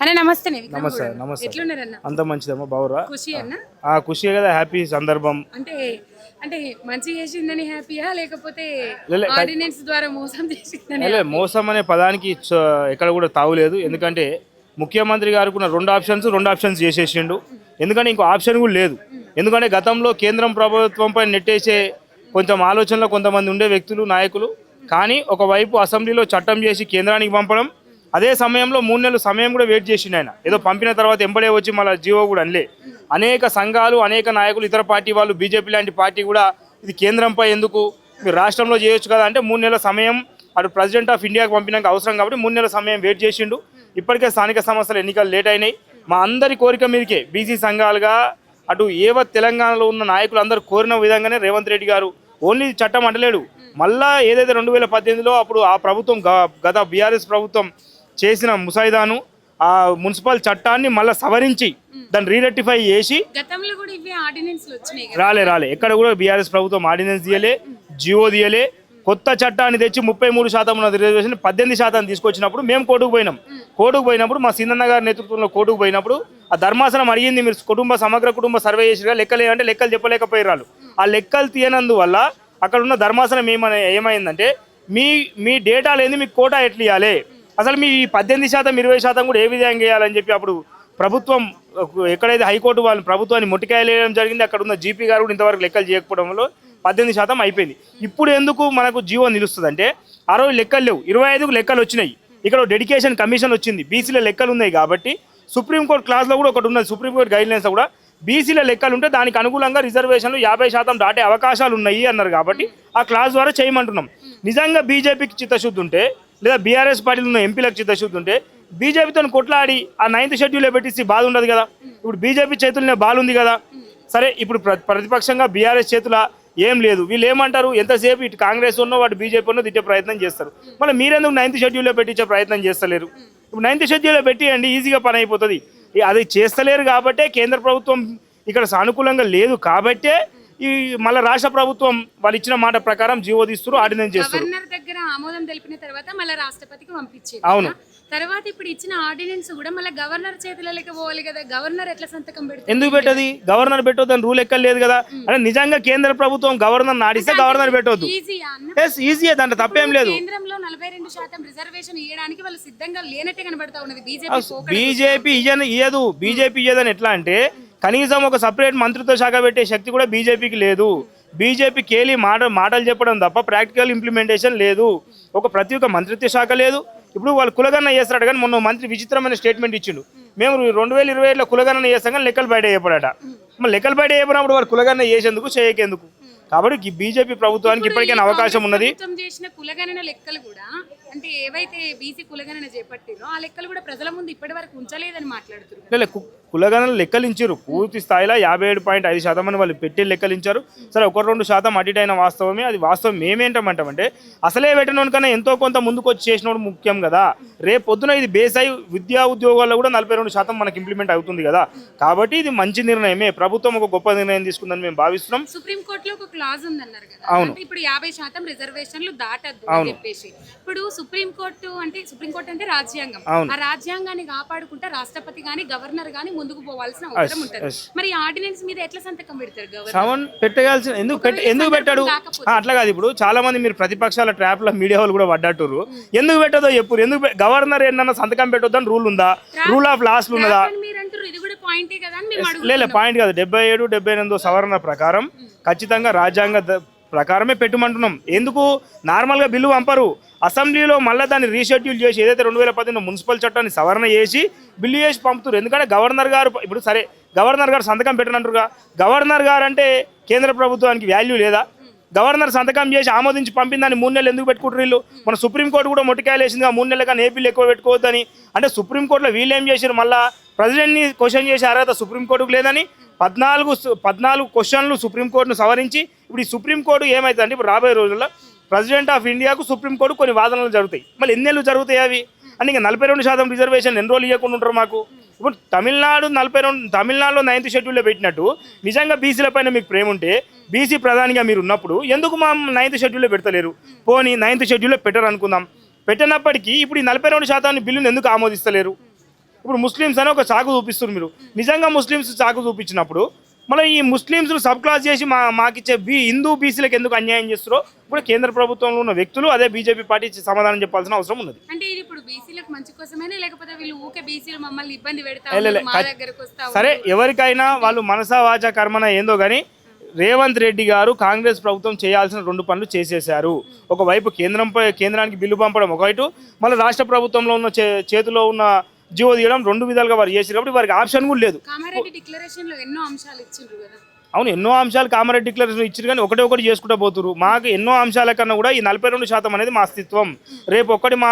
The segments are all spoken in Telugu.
అన్న నమస్తే నమస్తే. నమస్తే. ఎట్లున్నారన్న అంత మంచిదమ్మా బావురా? ఖుషి అన్న? ఆ ఖుషి కదా హ్యాపీ సందర్భం. అంటే అంటే మంచి చేసిందని హ్యాపీయా లేకపోతే ఆర్డినెన్స్ ద్వారా మోసం చేసిందని మోసం అనే పదానికి ఎక్కడ కూడా తావులేదు. ఎందుకంటే ముఖ్యమంత్రి గారికి ఉన్న రెండు ఆప్షన్స్ రెండు ఆప్షన్స్ చేసేసిండు. ఎందుకంటే ఇంకో ఆప్షన్ కూడా లేదు. ఎందుకంటే గతంలో కేంద్రం ప్రభుత్వంపై నెట్టేసే కొంచెం ఆలోచనలో కొంతమంది ఉండే వ్యక్తులు నాయకులు. కానీ ఒకవైపు అసెంబ్లీలో చట్టం చేసి కేంద్రానికి పంపడం అదే సమయంలో మూడు నెలలు సమయం కూడా వెయిట్ చేసిండు ఆయన. ఏదో పంపిన తర్వాత ఎంబడే వచ్చి మళ్ళీ జీవో కూడా అనలే. అనేక సంఘాలు అనేక నాయకులు ఇతర పార్టీ వాళ్ళు బీజేపీ లాంటి పార్టీ కూడా ఇది కేంద్రంపై ఎందుకు? మీరు రాష్ట్రంలో చేయొచ్చు కదా అంటే మూడు నెలల సమయం అటు ప్రెసిడెంట్ ఆఫ్ ఇండియాకి పంపినాక అవసరం కాబట్టి మూడు నెలల సమయం వెయిట్ చేసిండు. ఇప్పటికే స్థానిక సంస్థల ఎన్నికలు లేట్ అయినాయి. మా అందరి కోరిక మీదకే బీసీ సంఘాలుగా అటు ఏవ తెలంగాణలో ఉన్న నాయకులు అందరూ కోరిన విధంగానే రేవంత్ రెడ్డి గారు ఓన్లీ చట్టం అంటలేడు. మళ్ళా ఏదైతే రెండు వేల పద్దెనిమిదిలో అప్పుడు ఆ ప్రభుత్వం గ- గత బీఆర్ఎస్ ప్రభుత్వం చేసిన ముసాయిదాను ఆ మున్సిపల్ చట్టాన్ని మళ్ళీ సవరించి దాన్ని రీరెక్టిఫై చేసి రాలే రాలే. ఎక్కడ కూడా బీఆర్ఎస్ ప్రభుత్వం ఆర్డినెన్స్ తీయలే జియో తీయలే. కొత్త చట్టాన్ని తెచ్చి ముప్పై మూడు శాతం ఉన్న రిజర్వేషన్ పద్దెనిమిది శాతం తీసుకొచ్చినప్పుడు మేము కోర్టుకు పోయినాం. కోర్టుకు పోయినప్పుడు మా సీనన్న గారి నేతృత్వంలో కోర్టుకు పోయినప్పుడు ఆ ధర్మాసనం అడిగింది మీరు కుటుంబ సమగ్ర కుటుంబ సర్వే చేసిగా లెక్కలు ఏమంటే లెక్కలు చెప్పలేకపోయారు ఆ లెక్కలు తీయనందువల్ల అక్కడ ఉన్న ధర్మాసనం ఏమని ఏమైందంటే మీ మీ డేటా లేని మీకు కోటా ఎట్లా ఇవ్వాలి అసలు మీ పద్దెనిమిది శాతం ఇరవై శాతం కూడా ఏ విధంగా చేయాలని చెప్పి అప్పుడు ప్రభుత్వం ఎక్కడైతే హైకోర్టు వాళ్ళు ప్రభుత్వాన్ని మొట్టికాయలేయడం జరిగింది అక్కడ ఉన్న జీపీ గారు కూడా ఇంతవరకు లెక్కలు చేయకపోవడంలో పద్దెనిమిది శాతం అయిపోయింది. ఇప్పుడు ఎందుకు మనకు జీవో నిలుస్తుంది అంటే ఆ రోజు లెక్కలు లేవు. ఇరవై ఐదుకు లెక్కలు వచ్చినాయి. ఇక్కడ డెడికేషన్ కమిషన్ వచ్చింది. బీసీల లెక్కలు ఉన్నాయి కాబట్టి సుప్రీంకోర్టు క్లాస్లో కూడా ఒకటి ఉన్నది. సుప్రీంకోర్టు గైడ్లైన్స్ కూడా బీసీల లెక్కలు ఉంటే దానికి అనుకూలంగా రిజర్వేషన్లు యాభై శాతం దాటే అవకాశాలు ఉన్నాయి అన్నారు కాబట్టి ఆ క్లాస్ ద్వారా చేయమంటున్నాం. నిజంగా బీజేపీకి చిత్తశుద్ధి ఉంటే లేదా బీఆర్ఎస్ పార్టీలో ఉన్న ఎంపీలకు చిత్తశుద్ధి ఉంటే బీజేపీతో కొట్లాడి ఆ నైన్త్ షెడ్యూల్లో పెట్టిస్తే బాధ ఉండదు కదా. ఇప్పుడు బీజేపీ చేతుల్లోనే బాల్ ఉంది కదా. సరే ఇప్పుడు ప్రతిపక్షంగా బీఆర్ఎస్ చేతుల ఏం లేదు. వీళ్ళు ఏమంటారు? ఎంతసేపు ఇటు కాంగ్రెస్ ఉన్నో వాటి బీజేపీ ఉన్నో తిట్టే ప్రయత్నం చేస్తారు. మళ్ళీ మీరెందుకు నైన్త్ షెడ్యూల్లో పెట్టించే ప్రయత్నం చేస్తలేరు? ఇప్పుడు నైన్త్ షెడ్యూల్లో పెట్టియండి ఈజీగా పని అయిపోతుంది. అది చేస్తలేరు కాబట్టే కేంద్ర ప్రభుత్వం ఇక్కడ సానుకూలంగా లేదు కాబట్టే ఈ మళ్ళీ రాష్ట్ర ప్రభుత్వం వాళ్ళు ఇచ్చిన మాట ప్రకారం జీవో తీస్తారు ఆర్డినెన్స్ చేస్తారు గవర్నర్ దగ్గర ఆమోదం తెలిపిన తర్వాత మళ్ళీ రాష్ట్రపతికి పంపించేది అవును. తర్వాత ఇప్పుడు ఇచ్చిన ఆర్డినెన్స్ కూడా మళ్ళీ గవర్నర్ చేతులలోకి పోవాలి కదా గవర్నర్ ఎట్లా సంతకం పెడుతుంది? ఎందుకు పెట్టది? గవర్నర్ పెట్టొద్దని రూల్ ఎక్కడ లేదు కదా అంటే నిజంగా కేంద్ర ప్రభుత్వం గవర్నర్ నాడిస్తే గవర్నర్ పెట్టొద్దు. ఎస్ ఈజీయే దాంట్లో తప్పేం లేదు. కేంద్రంలో నలభై రెండు శాతం రిజర్వేషన్ ఇవ్వడానికి వాళ్ళు సిద్ధంగా లేనట్టే కనబడతా ఉన్నది. బీజేపీ బీజేపీ ఇయ్యదు. బీజేపీ ఇయ్యదని ఎట్లా అంటే కనీసం ఒక సపరేట్ మంత్రిత్వ శాఖ పెట్టే శక్తి కూడా బీజేపీకి లేదు. బీజేపీ కేలి మాట మాటలు చెప్పడం తప్ప ప్రాక్టికల్ ఇంప్లిమెంటేషన్ లేదు. ఒక ప్రతి ఒక్క మంత్రిత్వ శాఖ లేదు. ఇప్పుడు వాళ్ళు కులగన్న చేస్తాడు కానీ మొన్న మంత్రి విచిత్రమైన స్టేట్మెంట్ ఇచ్చిండు. మేము రెండు వేల ఇరవై ఏడులో కులగన్న చేస్తాం కానీ లెక్కలు బయట చెప్పడాట. మరి లెక్కలు బయట చెప్పినప్పుడు వాళ్ళు కులగన్న చేసేందుకు చేయకేందుకు? కాబట్టి బీజేపీ ప్రభుత్వానికి ఇప్పటికైనా అవకాశం ఉన్నది. చేసిన కులగణన లెక్కలు కూడా అంటే ఏవైతే బీసీ కులగణన చేపట్టిరో ఆ లెక్కలు కూడా ప్రజల ముందు ఇప్పటి వరకు ఉంచలేదని మాట్లాడుతున్నారు. లే కు- కులగణనలు లెక్కలించారు పూర్తి స్థాయిలో యాభై ఏడు పాయింట్ ఐదు శాతం అని వాళ్ళు పెట్టి లెక్కలించారు. సరే ఒక రెండు శాతం అటు ఇటు అయిన వాస్తవమే. అది వాస్తవం మేమేంటమంటామంటే అసలే పెట్టినోని కన్నా ఎంతో కొంత ముందుకు వచ్చి చేసినోడు ముఖ్యం కదా. రేపు పొద్దున ఇది బేస్ అయి విద్యా ఉద్యోగాల్లో కూడా నలభై రెండు శాతం మనకి ఇంప్లిమెంట్ అవుతుంది కదా. కాబట్టి ఇది మంచి నిర్ణయమే. ప్రభుత్వం ఒక గొప్ప నిర్ణయం తీసుకుందని మేము భావిస్తున్నాం. సుప్రీం కోర్టులో ఒక క్లాజ్ ఉందన్నారు కదా. అవును. ఇప్పుడు యాభై శాతం రిజర్వేషన్లు దాటద్దు చెప్పేసి. ఇప్పుడు సుప్రీం కోర్టు అంటే సుప్రీం కోర్టు అంటే రాజ్యాంగం. ఆ రాజ్యాంగాన్ని కాపాడుకుంటే రాష్ట్రపతి గాని గవర్నర్ గాని ముందుకు పోవాల్సిన అవసరం ఉంటుంది. మరి ఆర్డినెన్స్ మీద ఎట్లా సంతకం పెడతారు గవర్నర్? సెవెన్ పెట్టగాల్సిన ఎందుకు ఎందుకు పెట్టాడు? అట్లా కాదు ఇప్పుడు. చాలా మంది మీరు ప్రతిపక్షాల ట్రాప్లో మీడియా వాళ్ళు కూడా పడ్డట్టురు ఎందుకు పెట్టదో చెప్పు. ఎందుకు గవర్నర్ ఏంటన్నా సంతకం పెట్టొద్దని రూల్ ఉందా? రూల్ ఆఫ్ లాస్ట్ ఉన్నదా? కూడా పాయింటే కదా డెబ్బై ఏడు డెబ్బై ఎనిమిదో సవరణ ప్రకారం ఖచ్చితంగా రాజ్యాంగ ప్రకారమే పెట్టమంటున్నాం. ఎందుకు? నార్మల్గా బిల్లు పంపరు. అసెంబ్లీలో మళ్ళీ దాన్ని రీషెడ్యూల్ చేసి ఏదైతే రెండు వేల పదిహేను మున్సిపల్ చట్టాన్ని సవరణ చేసి బిల్లు చేసి పంపుతారు ఎందుకంటే గవర్నర్ గారు ఇప్పుడు సరే గవర్నర్ గారు సంతకం పెట్టనంటారుగా గవర్నర్ గారు అంటే కేంద్ర ప్రభుత్వానికి వాల్యూ లేదా? గవర్నర్ సంతకం చేసి ఆమోదించి పంపిన దాన్ని మూడు నెలలు ఎందుకు పెట్టుకుంటారు వీళ్ళు? మన సుప్రీంకోర్టు కూడా మొట్టికాయలేసిందిగా మూడు నెలలు కానీ ఏపీలు ఎక్కువ పెట్టుకోవద్దని. అంటే సుప్రీంకోర్టులో వీళ్ళు ఏం చేశారు మళ్ళీ ప్రెసిడెంట్ని క్వశ్చన్ చేసే అర్హత సుప్రీంకోర్టుకు లేదని పద్నాలుగు పద్నాలుగు క్వశ్చన్లు సుప్రీంకోర్టును సవరించి ఇప్పుడు ఈ సుప్రీంకోర్టు ఏమవుతుందంటే ఇప్పుడు రాబోయే రోజుల్లో ప్రెసిడెంట్ ఆఫ్ ఇండియాకు సుప్రీంకోర్టు కొన్ని వాదనలు జరుగుతాయి. మళ్ళీ ఎన్నేళ్ళు జరుగుతాయి అవి? అంటే ఇంకా నలభై రెండు శాతం రిజర్వేషన్ ఎన్ని రోజులు ఇవ్వకుండా ఉంటారు మాకు? ఇప్పుడు తమిళనాడు నలభై రెండు తమిళనాడులో నైన్త్ షెడ్యూల్లో పెట్టినట్టు నిజంగా బీసీలపైన మీకు ప్రేమ ఉంటే బీసీ ప్రధానిగా మీరు ఉన్నప్పుడు ఎందుకు మా నైన్త్ షెడ్యూల్లో పెడతలేరు? పోనీ నైన్త్ షెడ్యూల్లో పెట్టరు అనుకుందాం పెట్టినప్పటికీ ఇప్పుడు ఈ నలభై రెండు శాతాన్ని బిల్లును ఎందుకు ఆమోదిస్తలేరు? ఇప్పుడు ముస్లిమ్స్ అని ఒక చాకు చూపిస్తారు మీరు. నిజంగా ముస్లిమ్స్ చాకు చూపించినప్పుడు మళ్ళీ ఈ ముస్లిమ్స్ సబ్ క్లాస్ చేసి మా మాకిచ్చే బీ హిందూ బీసీలకు ఎందుకు అన్యాయం చేస్తారో ఇప్పుడు కేంద్ర ప్రభుత్వంలో ఉన్న వ్యక్తులు అదే బీజేపీ పార్టీ సమాధానం చెప్పాల్సిన అవసరం ఉన్నది. అంటే ఇది ఇప్పుడు బీసీలకు మంచి కోసమేనా? లేకపోతే వీళ్ళు ఊకే బీసీలు మమ్మల్ని ఇబ్బంది పెడతా లే, లే, ఉన్నారు, మా ఖచ్- దగ్గరకు వస్తా సరే ఎవరికైనా వాళ్ళు మనసా వాచ కర్మన ఏందో కానీ రేవంత్ రెడ్డి గారు కాంగ్రెస్ ప్రభుత్వం చేయాల్సిన రెండు పనులు చేసేశారు. ఒకవైపు కేంద్రంపై కేంద్రానికి బిల్లు పంపడం ఒకవైపు మళ్ళీ రాష్ట్ర ప్రభుత్వంలో ఉన్న చేతిలో ఉన్న జీవో తీయడం రెండు విధాలుగా వారు చేసారు కాబట్టి వారికి ఆప్షన్ కూడా లేదు. ఎన్నో అంశాలు ఇచ్చిండ్రు కదా. అవును ఎన్నో అంశాలు కామారెడ్డి డిక్లరేషన్ ఇచ్చారు కానీ ఒకటి ఒకటి చేసుకుంటూ పోతున్నారు మాకు ఎన్నో అంశాల కన్నా కూడా ఈ నలభై రెండు శాతం అనేది మా అస్తిత్వం. రేపు ఒక్కటి మా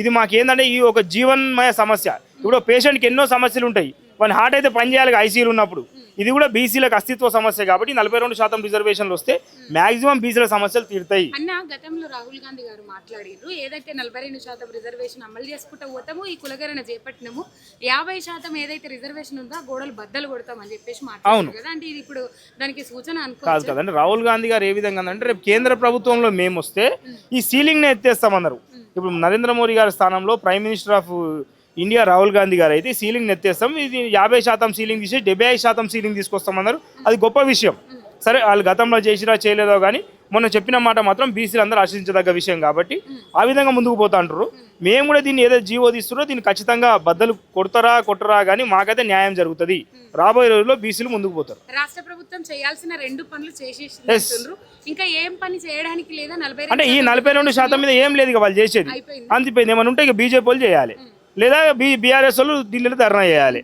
ఇది మాకు ఏంటంటే ఈ ఒక జీవన్మయ సమస్య. ఇప్పుడు పేషెంట్కి ఎన్నో సమస్యలు ఉంటాయి. మన హార్ట్ అయితే పని చేయాలి ఐసీయూలు ఉన్నప్పుడు. ఇది కూడా బీసీలకు అస్తిత్వ సమస్య కాబట్టి నలభై రెండు శాతం రిజర్వేషన్లు వస్తే మాక్సిమం బీసీల సమస్యలు తీరుతాయి. అన్న గతంలో రాహుల్ గాంధీ గారు మాట్లాడారు ఏదైతే నలభై రెండు శాతం రిజర్వేషన్ అమలు చేసుకుంటూ పోతామో ఈ కులగరణ చేపట్టినాము యాభై శాతం ఏదైతే రిజర్వేషన్ ఉందో గోడలు బద్దలు కొడతామని చెప్పేసి మాట్లాడారు కదా. అంటే ఇది ఇప్పుడు దానికి సూచన కాదు కదండి రాహుల్ గాంధీ గారు ఏ విధంగా అంటే రేపు కేంద్ర ప్రభుత్వంలో మేము వస్తే ఈ సీలింగ్ని ఎత్తేస్తామన్నారు. ఇప్పుడు నరేంద్ర మోడీ గారి స్థానంలో prime minister of India Rahul Gandhi గారు అయితే సీలింగ్ ఎత్తేస్తాం ఇది యాభై శాతం సీలింగ్ తీసి డెబ్బై ఐదు శాతం సీలింగ్ తీసుకొస్తామన్నారు. అది గొప్ప విషయం. సరే వాళ్ళు గతంలో చేసిరా చేయలేదో కానీ మొన్న చెప్పిన మాట మాత్రం బీసీలు అందరూ ఆశించదగ్గ విషయం కాబట్టి ఆ విధంగా ముందుకు పోతా అంటారు మేము కూడా దీన్ని ఏదో జీవో తీస్తున్నారో దీన్ని ఖచ్చితంగా బద్దలు కొడతారా కొట్టరా కానీ మాకైతే న్యాయం జరుగుతుంది. రాబోయే రోజుల్లో బీసీలు ముందుకు పోతారు. రాష్ట్ర ప్రభుత్వం చేయాల్సిన రెండు పనులు చేసేసిండ్రు ఇంకా ఏం పని చేయడానికి లేదా నలభై అంటే ఈ నలభై రెండు శాతం మీద ఏం లేదు ఇక వాళ్ళు చేసేది. అంతిపోయింది. ఏమైనా ఉంటే ఇక బీజేపీ వాళ్ళు చేయాలి. లేదా బీ బీఆర్ఎస్ వాళ్ళు ఢిల్లీలో ధర్నా చేయాలి.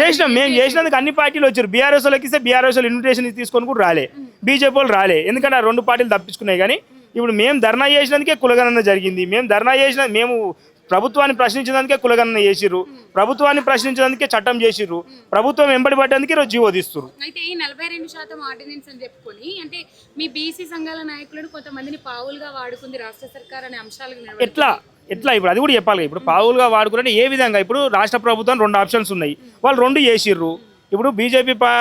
చేసినాం. మేము చేసినందుకు అన్ని పార్టీలు వచ్చారు. బీఆర్ఎస్ వాళ్ళకి ఇస్తే బీఆర్ఎస్ వాళ్ళు ఇన్విటేషన్ తీసుకొని కూడా రాలే. బీజేపీ వాళ్ళు రాలే. ఎందుకంటే ఆ రెండు పార్టీలు తప్పించుకున్నాయి కానీ ఇప్పుడు మేము ధర్నా చేసినందుకే కులగణన జరిగింది. మేము ధర్నా చేసిన మేము ప్రభుత్వాన్ని ప్రశ్నించడానికే కులగణన చేసిర్రు. ప్రభుత్వాన్ని ప్రశ్నించడానికే చట్టం చేసిర్రు. ప్రభుత్వం వెంబడి పడ్డానికి ఈరోజు జీవో తీస్తున్నారు అయితే ఈ నలభై రెండు శాతం ఆర్డినెన్స్ అని చెప్పుకొని అంటే మీ బీసీ సంఘాల నాయకులను కొంతమందిని పావులుగా వాడుకుంది రాష్ట్ర సర్కార్ అనే నిలబడి ఎట్లా? ఎట్లా ఇప్పుడు అది కూడా చెప్పాలి ఇప్పుడు పావులుగా వాడుకుంటే ఏ విధంగా? ఇప్పుడు రాష్ట్ర ప్రభుత్వం రెండు ఆప్షన్స్ ఉన్నాయి. వాళ్ళు రెండు చేసిర్రు. ఇప్పుడు బీజేపీ పా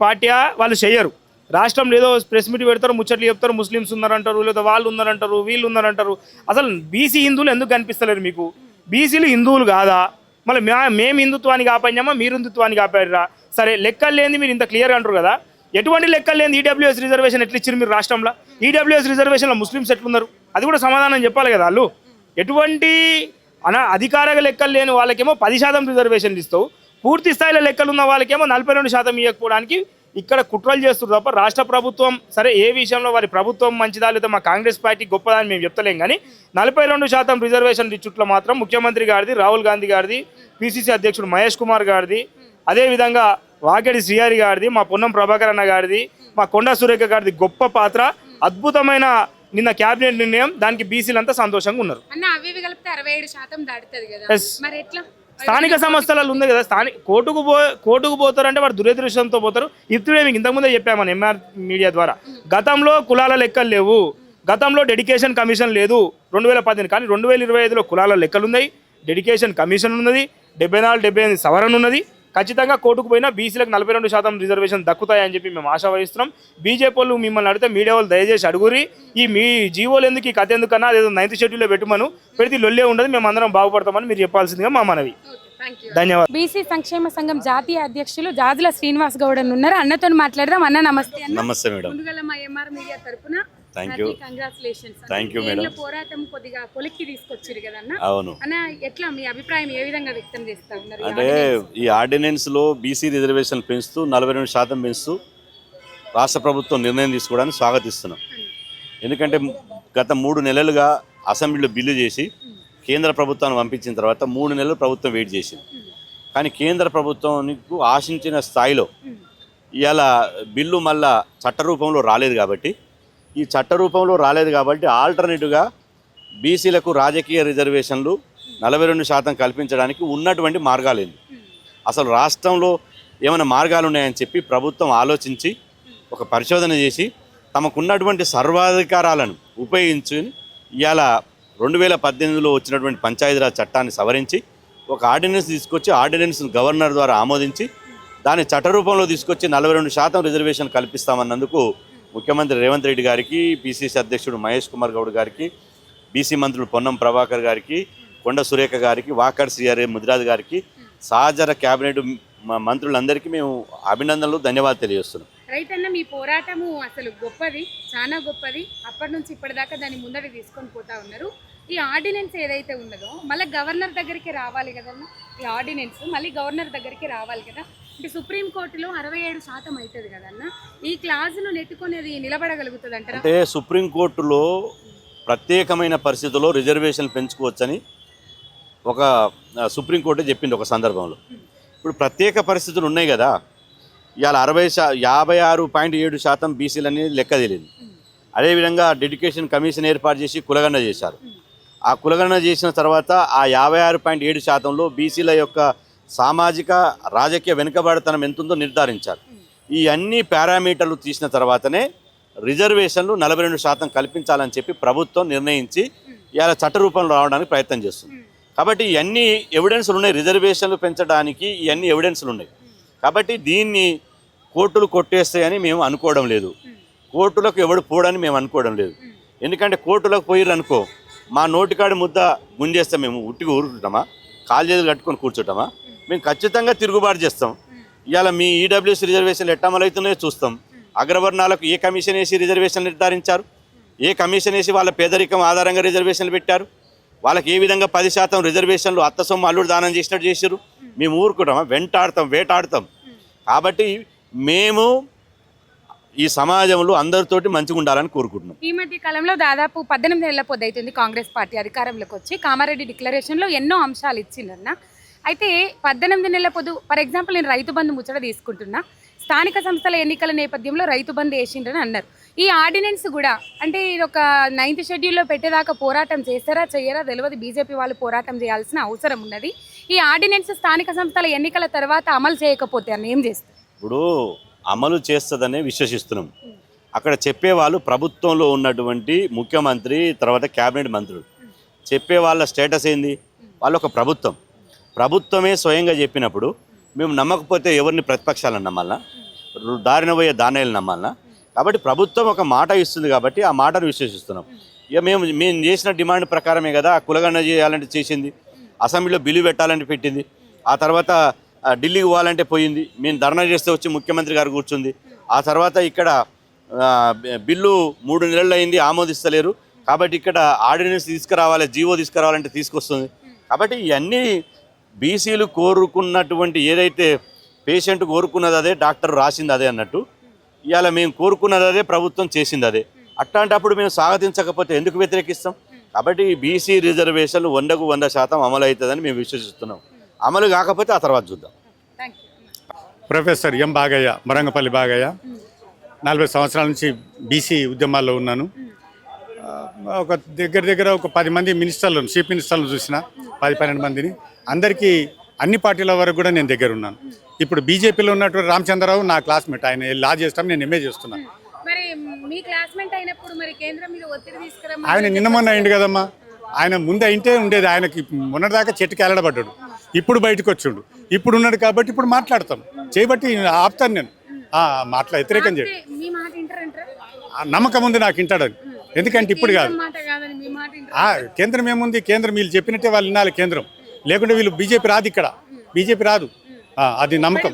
పార్టీ వాళ్ళు చేయరు. రాష్ట్రంలో ఏదో ప్రెస్ మీట్ పెడతారు ముచ్చట్లు చెప్తారు ముస్లిమ్స్ ఉన్నారంటారు లేదా వాళ్ళు ఉన్నారంటారు వీళ్ళు ఉన్నారంటారు. అసలు బీసీ హిందువులు ఎందుకు కనిపిస్తలేరు మీకు? బీసీలు హిందువులు కాదా? మళ్ళీ మే మేము హిందుత్వానికి కాపాడినామా? మీరు హిందుత్వాన్ని ఆపారా సరే లెక్కలు లేని మీరు ఇంత క్లియర్గా అంటారు కదా. ఎటువంటి లెక్కలు లేని ఈడబ్ల్యూఎస్ రిజర్వేషన్ ఎట్లా ఇచ్చారు మీరు రాష్ట్రంలో? ఈడబ్ల్యూఎస్ రిజర్వేషన్లో ముస్లిమ్స్ ఎట్లున్నారు? అది కూడా సమాధానం చెప్పాలి కదా వాళ్ళు. ఎటువంటి అన అధికారిక లెక్కలు లేని వాళ్ళకేమో పది శాతం రిజర్వేషన్లు ఇస్తావు. పూర్తి స్థాయిలో లెక్కలు ఉన్న వాళ్ళకేమో నలభై రెండు శాతం ఇవ్వకపోవడానికి ఇక్కడ కుట్రలు చేస్తున్నారు తప్ప రాష్ట్ర ప్రభుత్వం సరే ఏ విషయంలో వారి ప్రభుత్వం మంచిదా లేదా మా కాంగ్రెస్ పార్టీ గొప్పదని మేము చెప్తలేం కానీ నలభై రెండు శాతం రిజర్వేషన్ ఇచ్చుట్లో మాత్రం ముఖ్యమంత్రి గారిది రాహుల్ గాంధీ గారిది పిసిసి అధ్యక్షుడు మహేష్ కుమార్ గారిది అదేవిధంగా వాగడి శ్రీహరి గారిది మా పొన్నం ప్రభాకర్ అన్న గారిది మా కొండా సురేఖ గారిది గొప్ప పాత్ర అద్భుతమైన నిన్న క్యాబినెట్ నిర్ణయం దానికి బీసీలంతా సంతోషంగా ఉన్నారు. స్థానిక సంస్థలలో ఉంది కదా స్థానిక కోర్టుకు పో కోర్టుకు పోతారంటే వాడు దురదృష్టంతో పోతారు. ఇప్పుడే మీకు ఇంతకుముందే చెప్పామని ఎంఆర్ మీడియా ద్వారా. గతంలో కులాల లెక్కలు లేవు. గతంలో డెడికేషన్ కమిషన్ లేదు. రెండు వేల పదిహేను కానీ రెండు వేల ఇరవై ఐదులో కులాల లెక్కలు ఉన్నాయి. డెడికేషన్ కమిషన్ ఉన్నది. డెబ్బై నాలుగు డెబ్బై ఎనిమిది సవరణ ఉన్నది. ఖచ్చితంగా కోర్టుకు పోయినా బీసీలకు నలభై రెండు శాతం రిజర్వేషన్ దక్కుతాయని చెప్పి మేము ఆశావహిస్తున్నాం బీజేపీ వాళ్ళు మిమ్మల్ని అడిగితే మీడియా వాళ్ళు దయచేసి అడుగురి ఈ మీ జీవోలు ఎందుకు ఈ కథ ఎందుకన్నా అదేదో నైన్త్ షెడ్యూల్లో పెట్టుమను. పెడితే లొల్లే ఉండదు మేము అందరం బాగుపడతామని మీరు చెప్పాల్సిందిగా మా మనవి. ధన్యవాదాలు. బీసీ సంక్షేమ సంఘం జాతీయ అధ్యక్షులు జాజుల శ్రీనివాస్ గౌడ్ అని ఉన్నారు. అన్నతో మాట్లాడదాం. అన్న నమస్తే అన్న. నమస్తే మేడం. తరపున Thank you. Congratulations Thank you, madam. పోరాటం కొద్దిగా కొలిక్కి తీసుకొచ్చారు అవును. అన్న ఎట్లా మీ అభిప్రాయం ఏ విధంగా వ్యక్తం చేస్తా ఉన్నారు ఈ అంటే ఆర్డినెన్స్? ఆర్డినెన్స్లో బీసీ రిజర్వేషన్ పెంచుతూ నలభై రెండు శాతం పెంచుతూ రాష్ట్ర ప్రభుత్వం నిర్ణయం తీసుకోవడానికి స్వాగతిస్తున్నాం. ఎందుకంటే గత మూడు నెలలుగా అసెంబ్లీలో బిల్లు చేసి కేంద్ర ప్రభుత్వాన్ని పంపించిన తర్వాత మూడు నెలలు ప్రభుత్వం వెయిట్ చేసింది. కానీ కేంద్ర ప్రభుత్వానికి ఆశించిన స్థాయిలో ఇవాళ బిల్లు మళ్ళా చట్ట రూపంలో రాలేదు కాబట్టి ఈ చట్ట రూపంలో రాలేదు కాబట్టి ఆల్టర్నేటివ్గా బీసీలకు రాజకీయ రిజర్వేషన్లు నలభై రెండు శాతం కల్పించడానికి ఉన్నటువంటి మార్గాలు ఏంటి అసలు రాష్ట్రంలో ఏమైనా మార్గాలు ఉన్నాయని చెప్పి ప్రభుత్వం ఆలోచించి ఒక పరిశోధన చేసి తమకున్నటువంటి సర్వాధికారాలను ఉపయోగించుని ఇవాళ రెండు వేల పద్దెనిమిదిలో వచ్చినటువంటి పంచాయతీరాజ్ చట్టాన్ని సవరించి ఒక ఆర్డినెన్స్ తీసుకొచ్చి ఆర్డినెన్స్ను గవర్నర్ ద్వారా ఆమోదించి దాన్ని చట్టరూపంలో తీసుకొచ్చి నలభై రెండు శాతం రిజర్వేషన్ కల్పిస్తామన్నందుకు ముఖ్యమంత్రి రేవంత్ రెడ్డి గారికి పిసిసి అధ్యక్షుడు మహేష్ కుమార్ గౌడ్ గారికి బీసీ మంత్రులు పొన్నం ప్రభాకర్ గారికి కొండ సురేఖ గారికి వాకర్ సిఆర్ఏ ముదిరాజ్ గారికి సహచర క్యాబినెట్ మ- మంత్రులందరికీ మేము అభినందనలు ధన్యవాదాలు తెలియజేస్తున్నాం. రైతన్న మీ పోరాటము అసలు గొప్పది చాలా గొప్పది. అప్పటి నుంచి ఇప్పటిదాకా దాన్ని ముందర తీసుకొని పోతా ఉన్నారు. ఈ ఆర్డినెన్స్ ఏదైతే ఉన్నదో మళ్ళీ గవర్నర్ దగ్గరికి రావాలి కదన్నా? ఈ ఆర్డినెన్స్ మళ్ళీ గవర్నర్ దగ్గరికి రావాలి కదా? అంటే సుప్రీంకోర్టులో అరవై ఏడు శాతం అవుతుంది కదన్న? ఈ క్లాజును నెట్టుకునేది నిలబడగలుగుతుంది అంటారా అంటే సుప్రీంకోర్టులో ప్రత్యేకమైన పరిస్థితుల్లో రిజర్వేషన్ పెంచుకోవచ్చని ఒక సుప్రీంకోర్టు చెప్పింది ఒక సందర్భంలో. ఇప్పుడు ప్రత్యేక పరిస్థితులు ఉన్నాయి కదా ఇవాళ అరవై శా యాభై ఆరు పాయింట్ ఏడు శాతం బీసీలని లెక్క తెలియదు. అదేవిధంగా డెడికేషన్ కమిషన్ ఏర్పాటు చేసి కులగణన చేశారు. ఆ కులగణన చేసిన తర్వాత ఆ యాభై ఆరు పాయింట్ ఏడు శాతంలో బీసీల యొక్క సామాజిక రాజకీయ వెనుకబడితనం ఎంతుందో నిర్ధారించారు ఈ అన్ని పారామీటర్లు తీసిన తర్వాతనే రిజర్వేషన్లు నలభై రెండు శాతం కల్పించాలని చెప్పి ప్రభుత్వం నిర్ణయించి ఇలా చట్టరూపంలో రావడానికి ప్రయత్నం చేస్తుంది. కాబట్టి ఇవన్నీ ఎవిడెన్స్లు ఉన్నాయి. రిజర్వేషన్లు పెంచడానికి ఇవన్నీ ఎవిడెన్స్లు ఉన్నాయి. కాబట్టి దీన్ని కోర్టులు కొట్టేస్తాయని మేము అనుకోవడం లేదు. కోర్టులకు ఎవడు పోడని మేము అనుకోవడం లేదు. ఎందుకంటే కోర్టులకు పోయిర్రు అనుకో మా నోటికాడి ముద్ద గుంజేస్తే మేము. ఉట్టిగా ఊరుకుంటామా? కాలు చేతులు కట్టుకొని కూర్చుంటామా? మేము ఖచ్చితంగా తిరుగుబాటు చేస్తాం. ఇవాళ మీ ఈడబ్ల్యూఎస్ రిజర్వేషన్లు ఎట్ట అమలవుతున్నాయో చూస్తాం. అగ్రవర్ణాలకు ఏ కమిషన్ వేసి రిజర్వేషన్ నిర్ధారించారు? ఏ కమిషన్ వేసి వాళ్ళ పేదరికం ఆధారంగా రిజర్వేషన్లు పెట్టారు? వాళ్ళకి ఏ విధంగా పది శాతం రిజర్వేషన్లు అత్త సొమ్ము అల్లుడు దానం చేసినట్టు చేశారు మేము ఊరుకుంటాం వెంటాడతాం వేటాడతాం. కాబట్టి మేము ఈ సమాజంలో అందరితోటి మంచిగా ఉండాలని కోరుకుంటున్నాం. ఈ మధ్య కాలంలో దాదాపు పద్దెనిమిది నెలల పొద్దు అవుతుంది కాంగ్రెస్ పార్టీ అధికారంలోకి వచ్చి కామారెడ్డి డిక్లరేషన్లో ఎన్నో అంశాలు ఇచ్చిందన్న. అయితే పద్దెనిమిది నెలల పొద్దు ఫర్ ఎగ్జాంపుల్ నేను రైతు బంధు ముచ్చట తీసుకుంటున్నా స్థానిక సంస్థల ఎన్నికల నేపథ్యంలో రైతు బంధు వేసిండ్రని అన్నారు. ఈ ఆర్డినెన్స్ కూడా అంటే ఇది ఒక నైన్త్ షెడ్యూల్లో పెట్టేదాకా పోరాటం చేస్తారా చేయరా తెలియదు బీజేపీ వాళ్ళు పోరాటం చేయాల్సిన అవసరం ఉన్నది. ఈ ఆర్డినెన్స్ స్థానిక సంస్థల ఎన్నికల తర్వాత అమలు చేయకపోతే అన్న ఏం చేస్తారు? ఇప్పుడు అమలు చేస్తుందని విశ్వసిస్తున్నాం. అక్కడ చెప్పేవాళ్ళు ప్రభుత్వంలో ఉన్నటువంటి ముఖ్యమంత్రి తర్వాత క్యాబినెట్ మంత్రులు. చెప్పే వాళ్ళ స్టేటస్ ఏంది? వాళ్ళు ఒక ప్రభుత్వం. ప్రభుత్వమే స్వయంగా చెప్పినప్పుడు మేము నమ్మకపోతే ఎవరిని ప్రతిపక్షాలను నమ్మాలనా దారిన పోయే దానాయాలు నమ్మాలనా కాబట్టి ప్రభుత్వం ఒక మాట ఇస్తుంది కాబట్టి ఆ మాటను విశ్వసిస్తున్నాం ఇక మేము మేము చేసిన డిమాండ్ ప్రకారమే కదా ఆ చేయాలంటే చేసింది. అసెంబ్లీలో బిల్లు పెట్టాలంటే పెట్టింది. ఆ తర్వాత ఢిల్లీకి పోవాలంటే పోయింది. మేము ధర్నా చేస్తే వచ్చి ముఖ్యమంత్రి గారు కూర్చుంది. ఆ తర్వాత ఇక్కడ బిల్లు మూడు నెలలు అయింది ఆమోదిస్తలేరు. కాబట్టి ఇక్కడ ఆర్డినెన్స్ తీసుకురావాలి జీవో తీసుకురావాలంటే తీసుకొస్తుంది. కాబట్టి ఇవన్నీ బీసీలు కోరుకున్నటువంటి ఏదైతే పేషెంట్ కోరుకున్నది అదే డాక్టర్ రాసింది అదే అన్నట్టు ఇవాళ మేము కోరుకున్నది అదే ప్రభుత్వం చేసింది అదే. అట్లాంటప్పుడు మేము స్వాగతించకపోతే ఎందుకు వ్యతిరేకిస్తాం? కాబట్టి బీసీ రిజర్వేషన్లు వందకు వంద శాతం అమలు అవుతుందని మేము విశ్వసిస్తున్నాం. అమలు కాకపోతే ఆ తర్వాత చూద్దాం. Professor M Bagaiah Marangapalli Bagaiah. నలభై సంవత్సరాల నుంచి బీసీ ఉద్యమాల్లో ఉన్నాను. ఒక దగ్గర దగ్గర ఒక పది మంది మినిస్టర్లను చీఫ్ మినిస్టర్లను చూసిన పది పన్నెండు మందిని. అందరికీ అన్ని పార్టీల వరకు కూడా నేను దగ్గర ఉన్నాను. ఇప్పుడు బీజేపీలో ఉన్నటువంటి రామచంద్రరావు నా క్లాస్మేట్. ఆయన లా చేస్తాం నేను ఎంఏ చేస్తున్నాను ఆయన నిన్న మొన్న అయింది కదమ్మా. ఆయన ముందు అయింటే ఉండేది. ఆయనకి మొన్నటిదాకా చెట్టుకి ఎలడబడ్డాడు ఇప్పుడు బయటకు వచ్చిండు. ఇప్పుడు ఉన్నాడు కాబట్టి ఇప్పుడు మాట్లాడతాం. చేయబట్టి ఆపుతాను నేను. మాట్లా వ్యతిరేకం చేయడు నమ్మకం ఉంది నాకు వింటాడని. ఎందుకంటే ఇప్పుడు కాదు. కేంద్రం ఏముంది? కేంద్రం వీళ్ళు చెప్పినట్టే వాళ్ళు వినాలి కేంద్రం. లేకుంటే వీళ్ళు బీజేపీ రాదు ఇక్కడ. బీజేపీ రాదు. అది నమ్మకం.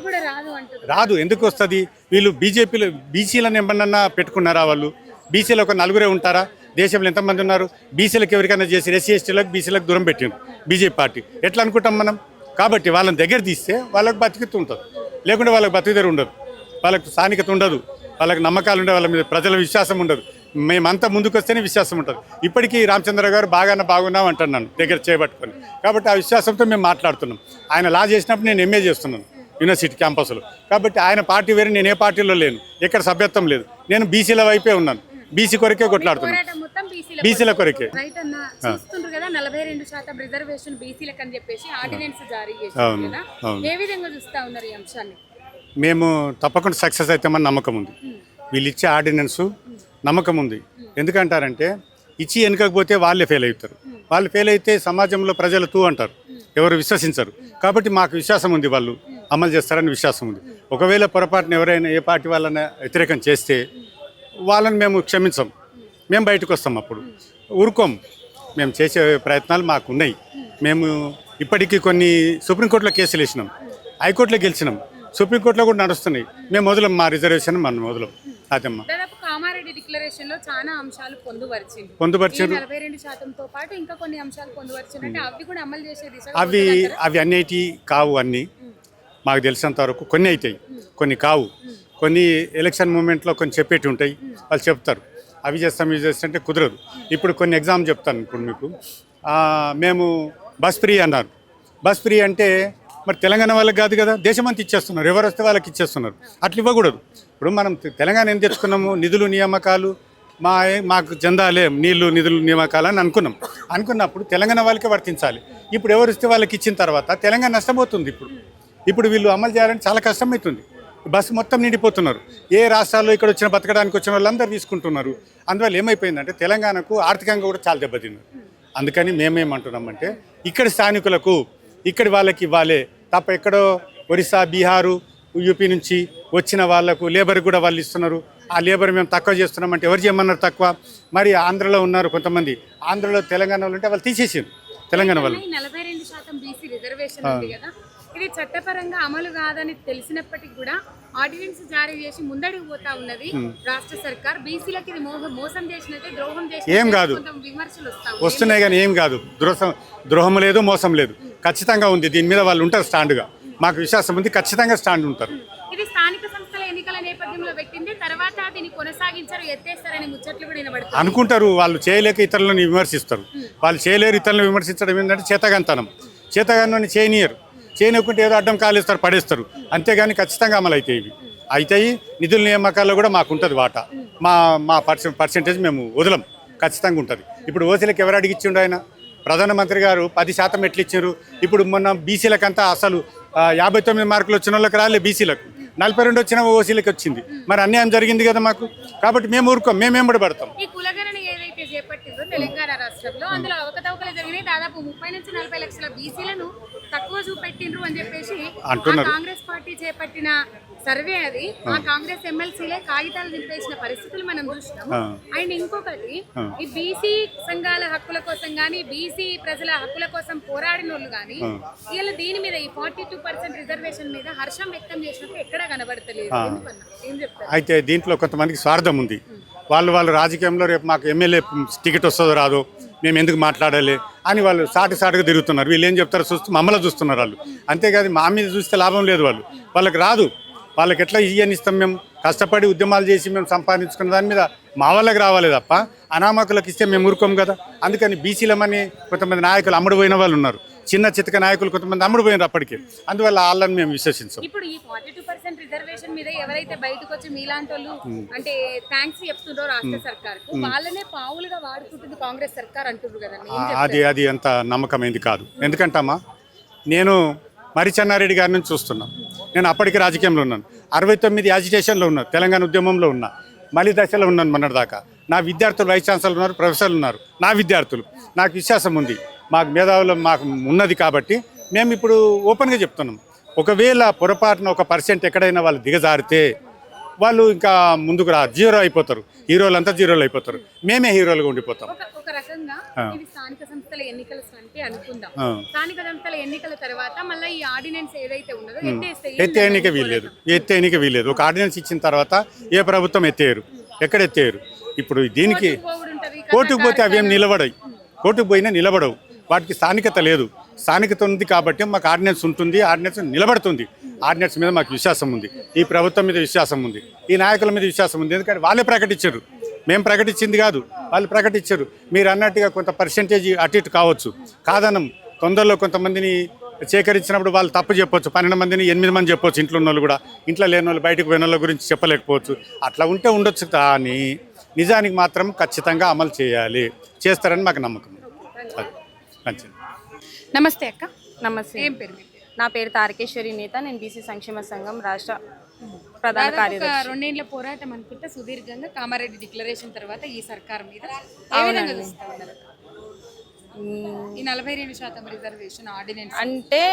రాదు ఎందుకు వస్తుంది? వీళ్ళు బీజేపీలో బీసీలను ఏమన్నా పెట్టుకున్నారా వాళ్ళు? బీసీలో ఒక నలుగురే ఉంటారా? దేశంలో ఎంతమంది ఉన్నారు? బీసీలకు ఎవరికైనా చేసి ఎస్సీ ఎస్టీలకు బీసీలకు దూరం పెట్టిండు బీజేపీ పార్టీ. ఎట్లా అనుకుంటాం మనం? కాబట్టి వాళ్ళని దగ్గర తీస్తే వాళ్ళకి బతికితూ ఉంటుంది. లేకుంటే వాళ్ళకి బతికిదర ఉండదు. వాళ్ళకి స్థానికత ఉండదు. వాళ్ళకి నమ్మకాలు ఉండే వాళ్ళ మీద ప్రజల విశ్వాసం ఉండదు. మేమంతా ముందుకు వస్తేనే విశ్వాసం ఉంటుంది. ఇప్పటికీ రామచంద్ర గారు బాగానే బాగున్నాం అంటున్నాను దగ్గర చేయబట్టుకొని కాబట్టి ఆ విశ్వాసంతో మేము మాట్లాడుతున్నాం. ఆయన లా చేసినప్పుడు నేను ఎంఏ చేస్తున్నాను యూనివర్సిటీ క్యాంపస్లో. కాబట్టి ఆయన పార్టీ వేరే నేను ఏ పార్టీలో లేను. ఎక్కడ సభ్యత్వం లేదు. నేను బీసీల వైపే ఉన్నాను. బీసీ కొరకే కొట్లాడుతున్నాను. బీసీల కొరకే. మేము తప్పకుండా సక్సెస్ అవుతామని నమ్మకం ఉంది. వీళ్ళు ఇచ్చే ఆర్డినెన్స్ నమ్మకం ఉంది. ఎందుకంటారంటే ఇచ్చి వెనుకపోతే వాళ్ళే ఫెయిల్ అవుతారు. వాళ్ళు ఫెయిల్ అయితే సమాజంలో ప్రజలు తూ అంటారు. ఎవరు విశ్వసించరు. కాబట్టి మాకు విశ్వాసం ఉంది వాళ్ళు అమలు చేస్తారని విశ్వాసం ఉంది. ఒకవేళ పొరపాటున ఎవరైనా ఏ పార్టీ వాళ్ళని వ్యతిరేకం చేస్తే వాళ్ళని మేము క్షమించం. మేము. బయటకు వస్తాం అప్పుడు. ఊరుకోం. మేము చేసే ప్రయత్నాలు మాకు ఉన్నాయి మేము ఇప్పటికీ కొన్ని సుప్రీంకోర్టులో కేసులు వేసినాం. హైకోర్టులో గెలిచినాం. సుప్రీంకోర్టులో కూడా నడుస్తున్నాయి. మేము. మొదలం మా రిజర్వేషన్ మనం మొదలం. అదమ్మా దాదాపు కామారెడ్డి డిక్లరేషన్లో చాలా అంశాలు పొందుపరిచింది. పొందుపరిచారు. నలభై రెండు శాతంతో పాటు ఇంకా కొన్ని అంశాలు పొందుపరిచిందంటే అవి కూడా అమలు చేసే దిశగా అవి అవి అన్నిటి కావు అన్నీ. మాకు తెలిసినంత వరకు కొన్ని అవుతాయి కొన్ని కావు. కొన్ని ఎలక్షన్ మూమెంట్లో కొన్ని చెప్పేటి ఉంటాయి వాళ్ళు చెప్తారు. అవి చేస్తాం ఇవి చేస్తుంటే కుదరదు. ఇప్పుడు కొన్ని ఎగ్జామ్ చెప్తాను ఇప్పుడు మీకు. మేము బస్ ఫ్రీ అన్నారు. బస్ ఫ్రీ అంటే మరి తెలంగాణ వాళ్ళకి కాదు కదా దేశమంతా ఇచ్చేస్తున్నారు. ఎవరు వస్తే వాళ్ళకి ఇచ్చేస్తున్నారు. అట్లా ఇవ్వకూడదు. ఇప్పుడు మనం తెలంగాణ ఏం తెచ్చుకున్నాము? నిధులు నియామకాలు. మా మాకు చందాలే నీళ్ళు నిధులు నియామకాలు అని అనుకున్నాం. అనుకున్నప్పుడు తెలంగాణ వాళ్ళకే వర్తించాలి. ఇప్పుడు ఎవరు ఇస్తే వాళ్ళకి ఇచ్చిన తర్వాత తెలంగాణ నష్టపోతుంది ఇప్పుడు. ఇప్పుడు వీళ్ళు అమలు చేయాలంటే చాలా కష్టమవుతుంది బస్సు మొత్తం నిండిపోతున్నారు. ఏ రాష్ట్రాల్లో ఇక్కడ వచ్చిన బతకడానికి వచ్చిన వాళ్ళందరూ తీసుకుంటున్నారు. అందువల్ల ఏమైపోయిందంటే తెలంగాణకు ఆర్థికంగా కూడా చాలా దెబ్బతిన్నారు. అందుకని మేమేమంటున్నామంటే ఇక్కడ స్థానికులకు ఇక్కడి వాళ్ళకి ఇవ్వాలి. తప్ప ఎక్కడో ఒరిస్సా బీహారు యూపీ నుంచి వచ్చిన వాళ్ళకు లేబర్ కూడా వాళ్ళు ఇస్తున్నారు. ఆ లేబర్ మేము తక్కువ చేస్తున్నామంటే ఎవరు చేయమన్నారు తక్కువ? మరి ఆంధ్రలో ఉన్నారు కొంతమంది. ఆంధ్రలో తెలంగాణలో ఉంటే వాళ్ళు తీసేసారు. తెలంగాణ వాళ్ళు. ఈ నలభై రెండు శాతం బీసీ రిజర్వేషన్ ఉంది కదా. ఇది చట్టపరంగా అమలు కాదని తెలిసినప్పటికీ కూడా ఆర్డినెన్స్ జారీ చేసి ముందడికి పోతా ఉన్నది రాష్ట్ర సర్కార్. బీసీలకు ఇది మోసం చేసినట్టే ద్రోహం ఏం కాదు. విమర్శలు వస్తా వస్తున్నాయి కానీ ఏం కాదు. ద్రోహం ద్రోహం లేదు మోసం లేదు. ఖచ్చితంగా ఉంది. దీని మీద వాళ్ళు ఉంటారు స్టాండ్గా. మాకు విశ్వాసం ఉంది ఖచ్చితంగా స్టాండ్ ఉంటారు. ఇది స్థానిక సంస్థల ఎన్నికల నేపథ్యంలో పెట్టింది తర్వాత దీన్ని కొనసాగించారు ఎత్తేస్తారని ముచ్చట్లు కూడా వినబడుతుంది అనుకుంటారు వాళ్ళు చేయలేక ఇతరులను విమర్శిస్తారు. వాళ్ళు చేయలేరు ఇతరులను విమర్శించడం ఏంటంటే చేతగంతనం. చేతగాన్ని చేయనీయరు. చేయనీయకుంటే ఏదో అడ్డం కాలేస్తారు పడేస్తారు. అంతేగాని ఖచ్చితంగా అమలు అవుతాయి ఇవి అవుతాయి నిధుల నియామకాల్లో కూడా మాకు ఉంటుంది వాటా మా మా పర్సెంట్ పర్సెంటేజ్ మేము వదలం ఖచ్చితంగా ఉంటుంది. ఇప్పుడు ఓసీలకు ఎవరు అడిగిచ్చిండు ఆయన? ప్రధానమంత్రి గారు పది శాతం ఎట్లు ఇచ్చారు ఇప్పుడు మొన్న బీసీలకంతా అసలు యాభై తొమ్మిది మార్కులు వచ్చిన వాళ్ళకి రాలే బీసీలకు. నలభై రెండు వచ్చిన ఓసీలకు వచ్చింది. మరి అన్యాయం జరిగింది కదా మాకు? కాబట్టి మేము ఊరుకోం మేము ఎంబడి పడతాం. ఈ కులగణన ఏదైతే చేపట్టిందో తెలంగాణ రాష్ట్రంలో అందులో అవకతవకలు జరిగినాయి. దాదాపు ముప్పై నుంచి నలభై లక్షల బీసీలను తక్కువ చూపెట్టిండ్రు అని చెప్పేసి ఆ అంటున్నారు. కాంగ్రెస్ పార్టీ చేపట్టిన సర్వే అది. ఆ కాంగ్రెస్ ఎమ్మెల్సీలే కాగితాలు నింపేసిన పరిస్థితులు మనం చూసినాం. అండ్ ఇంకొకటి ఈ బీసీ సంఘాల హక్కుల కోసం గానీ బీసీ ప్రజల హక్కుల కోసం పోరాడిన వాళ్ళు గానీ వీళ్ళు దీని మీద ఈ ఫార్టీ టూ పర్సెంట్ రిజర్వేషన్ మీద హర్షం వ్యక్తం చేసినట్టు ఎక్కడా కనబడతలేదు. ఎందుకన్నా? ఏం చెప్తారు? అయితే దీంట్లో కొంతమందికి స్వార్థం ఉంది. వాళ్ళు వాళ్ళు రాజకీయంలో రేపు మాకు ఎమ్మెల్యే టికెట్ వస్తుందో రాదో మేము ఎందుకు మాట్లాడాలి అని వాళ్ళు సాటి సాటుగా తిరుగుతున్నారు. వీళ్ళు ఏం చెప్తారో చూస్తూ మమ్మల్ని చూస్తున్నారు వాళ్ళు. అంతేకాదు మా మీద చూస్తే లాభం లేదు వాళ్ళు. వాళ్ళకి రాదు. వాళ్ళకి ఎట్లా ఇయ్యని ఇస్తాం మేము? కష్టపడి ఉద్యమాలు చేసి మేము సంపాదించుకున్న దాని మీద మా వాళ్ళకి రావాలి తప్ప అనామకులకు ఇస్తే మేము ఊరుకోం కదా. అందుకని బీసీలమని కొంతమంది నాయకులు అమ్ముడు పోయిన వాళ్ళు ఉన్నారు. చిన్న చితక నాయకులు కొంతమంది అమ్ముడు పోయినారు అప్పటికి. అందువల్ల వాళ్ళని మేము విశ్వసించాం. ఇప్పుడు ఈ ఫార్టీ టూ పర్సెంట్ రిజర్వేషన్ మీద ఎవరైతే బయటకు వచ్చి మీలాంటి వాళ్ళు అంటే థ్యాంక్స్ చెప్తుండ్రో రాష్ట్ర సర్కార్ వాళ్ళనే పావులుగా వాడుకుంటుంది కాంగ్రెస్ సర్కార్ అంటున్నారు కదండి? అది అది అంత నమ్మకమైంది కాదు. ఎందుకంటమ్మా నేను మరి చెన్నారెడ్డి గారి నుంచి చూస్తున్నా. నేను అప్పటికి రాజకీయంలో ఉన్నాను. అరవై తొమ్మిది యాజిటేషన్లో ఉన్నా తెలంగాణ ఉద్యమంలో ఉన్నా మలి దశలో ఉన్నాను మొన్నటి దాకా నా విద్యార్థులు వైస్ ఛాన్సలర్ ఉన్నారు ప్రొఫెసర్లు ఉన్నారు. నా విద్యార్థులు నాకు విశ్వాసం ఉంది. మాకు మేధావులు మాకు ఉన్నది కాబట్టి మేము ఇప్పుడు ఓపెన్గా చెప్తున్నాం. ఒకవేళ పొరపాటున ఒక పర్సెంట్ ఎక్కడైనా వాళ్ళు దిగజారితే వాళ్ళు ఇంకా ముందుకు రా జీరో అయిపోతారు. హీరోలు అంతా జీరోలు అయిపోతారు. మేమే హీరోలుగా ఉండిపోతాం. రకంగా ఇది స్థానిక సంస్థల ఎన్నికల అంటే అనుకుందాం. స్థానిక సంస్థల ఎన్నికల తర్వాత మళ్ళీ ఈ ఆర్డినెన్స్ ఏదైతే ఉన్నదో వీల్లేదు. ఎత్తే ఎన్నిక వీల్లేదు. ఒక ఆర్డినెన్స్ ఇచ్చిన తర్వాత ఏ ప్రభుత్వం ఎత్తేయరు? ఎక్కడ ఎత్తేయరు? ఇప్పుడు దీనికి కోర్టుకు పోతే అవేం నిలబడవు. కోర్టుకు పోయినా నిలబడవు. వాటికి స్థానికత లేదు. స్థానికత ఉంది కాబట్టి మాకు ఆర్డినెన్స్ ఉంటుంది. ఆర్డినెన్స్ నిలబడుతుంది. ఆర్డినెన్స్ మీద మాకు విశ్వాసం ఉంది. ఈ ప్రభుత్వం మీద విశ్వాసం ఉంది. ఈ నాయకుల మీద విశ్వాసం ఉంది. ఎందుకంటే వాళ్ళే ప్రకటించారు. మేము ప్రకటించింది కాదు. వాళ్ళు ప్రకటించారు. మీరు అన్నట్టుగా కొంత పర్సెంటేజ్ అటు ఇటు కావచ్చు. కాదనం. తొందరలో కొంతమందిని సేకరించినప్పుడు వాళ్ళు తప్పు చెప్పొచ్చు. పన్నెండు మందిని ఎనిమిది మంది చెప్పొచ్చు ఇంట్లో ఉన్న వాళ్ళు కూడా. ఇంట్లో లేని వాళ్ళు బయటకు పోయిన వాళ్ళ గురించి చెప్పలేకపోవచ్చు. అట్లా ఉంటే ఉండొచ్చు కానీ నిజానికి మాత్రం ఖచ్చితంగా అమలు చేయాలి. చేస్తారని మాకు నమ్మకం. మంచిది. నమస్తే అక్క. నమస్తే. ఏం పేరు మీ పేరు? నా పేరు తారకేశ్వరి నేత. నేను బీసీ సంక్షేమ సంఘం రాష్ట్ర ప్రధాన కార్యదర్శి. రెండేళ్ళ పోరాటం అనుకుంటే సుదీర్ఘంగా కామారెడ్డి డిక్లరేషన్ తర్వాత ఈ సర్కార్ మీద. ఈ నలభై రెండు శాతం రిజర్వేషన్ ఆర్డినెన్స్. అంటే